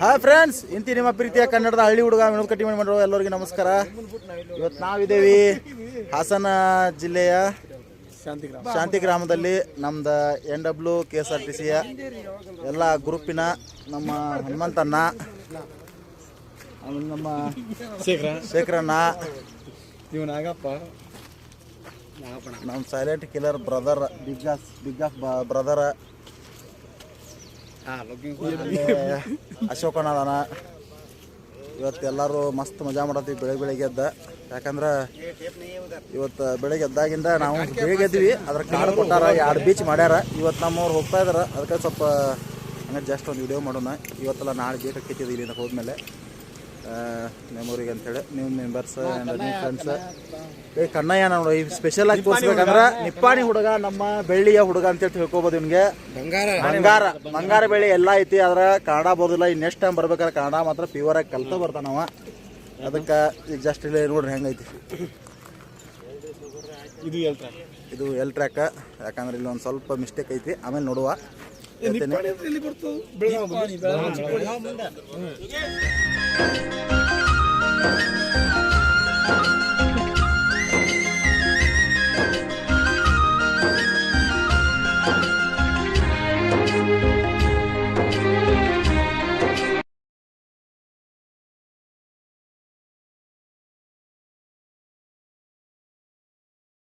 Hi friends ಇಂತಿ ನಿಮ್ಮ ಪ್ರೀತಿಯ ಕನ್ನಡದ ಹಳ್ಳಿ ಹುಡುಗ ವಿನೋದ್ ಕಟ್ಟಿ ಮಾಡೋ ಎಲ್ಲರಿಗೂ ನಮಸ್ಕಾರ. ಇವತ್ತು ನಾವಿದ್ದೀವಿ ಹಾಸನ ಜಿಲ್ಲೆಯ ಶಾಂತಿ ಗ್ರಾಮದಲ್ಲಿ ನಮ್ದು N W K S R T ಸಿಯ ಎಲ್ಲ ಗ್ರೂಪಿನ ನಮ್ಮ ಹನುಮಂತಣ್ಣ, ಆಮೇಲೆ ನಮ್ಮ ಶೇಖರಣ್ಣ ನೀವು ನಾಗಪ್ಪ ನಮ್ಮ silent killer brother big of big brother ಅಶೋಕಣ್ಣ ಅದಾನ ಇವತ್ತು ಎಲ್ಲರೂ ಮಸ್ತ್ ಮಜಾ ಮಾಡತ್ತೀವಿ ಬೆಳಗ್ಗೆ ಬೆಳಿಗ್ಗೆ ಎದ್ದ. ಯಾಕಂದ್ರೆ ಇವತ್ತು ಬೆಳಗ್ಗೆ ಎದ್ದಾಗಿಂದ ನಾವು ಬೇಗ ಎದ್ವಿ ಅದ್ರ ಕಾರ್ಡ್ ಕೊಟ್ಟಾರ ಎರಡು ಬೀಚ್ ಮಾಡ್ಯಾರ. ಇವತ್ತು ನಮ್ಮವ್ರು ಹೋಗ್ತಾ ಇದಾರ ಅದಕ್ಕೆ ಸ್ವಲ್ಪ ಹಂಗೆ ಜಸ್ಟ್ ಒಂದು ವಿಡಿಯೋ ಮಾಡೋಣ. ಇವತ್ತೆಲ್ಲ ನಾಳೆ ಬೇಕಾಕಿದ್ದೀವಿ ಇಲ್ಲಿಂದ ಹೋದ್ಮೇಲೆ ಮೆಮೊರಿಗೆ ಅಂತೇಳಿ ನೀವು ಮೆಂಬರ್ಸ್ ಆ್ಯಂಡ್ ನಿಮ್ಮ ಫ್ರೆಂಡ್ಸ್ ಕಣ್ಣಯ್ಯ ನಾವು ಈ ಸ್ಪೆಷಲ್ ಆಗಿ ತೋರಿಸ್ಬೇಕಂದ್ರೆ ನಿಪ್ಪಾಣಿ ಹುಡುಗ ನಮ್ಮ ಬೆಳ್ಳಿಯ ಹುಡುಗ ಅಂತೇಳಿ ತಿಳ್ಕೊಬೋದು ಇವ್ನಿಗೆ ಬಂಗಾರ. ಬಂಗಾರ ಬಂಗಾರ ಬೆಳೆ ಎಲ್ಲ ಐತಿ ಆದ್ರೆ ಕನ್ನಡ ಬೋದಿಲ್ಲ ಈ ನೆಕ್ಸ್ಟ್ ಟೈಮ್ ಬರ್ಬೇಕಾದ್ರೆ ಕನ್ನಡ ಮಾತ್ರ ಪ್ಯೂರ್ ಆಗಿ ಕಲ್ತ ಬರ್ತಾನವ ಅದಕ್ಕೆ ಈಗ ಜಸ್ಟ್ ಇಲ್ಲಿ ನೋಡ್ರಿ ಹೆಂಗೈತಿ ಇದು ಹೇಳ್ತಾ ಇದು ಎಲ್ ಟ್ರ್ಯಾಕ್ ಯಾಕಂದ್ರೆ ಇಲ್ಲಿ ಒಂದು ಸ್ವಲ್ಪ ಮಿಸ್ಟೇಕ್ ಐತಿ. ಆಮೇಲೆ ನೋಡುವ. ಬೆಳಗಾವಿ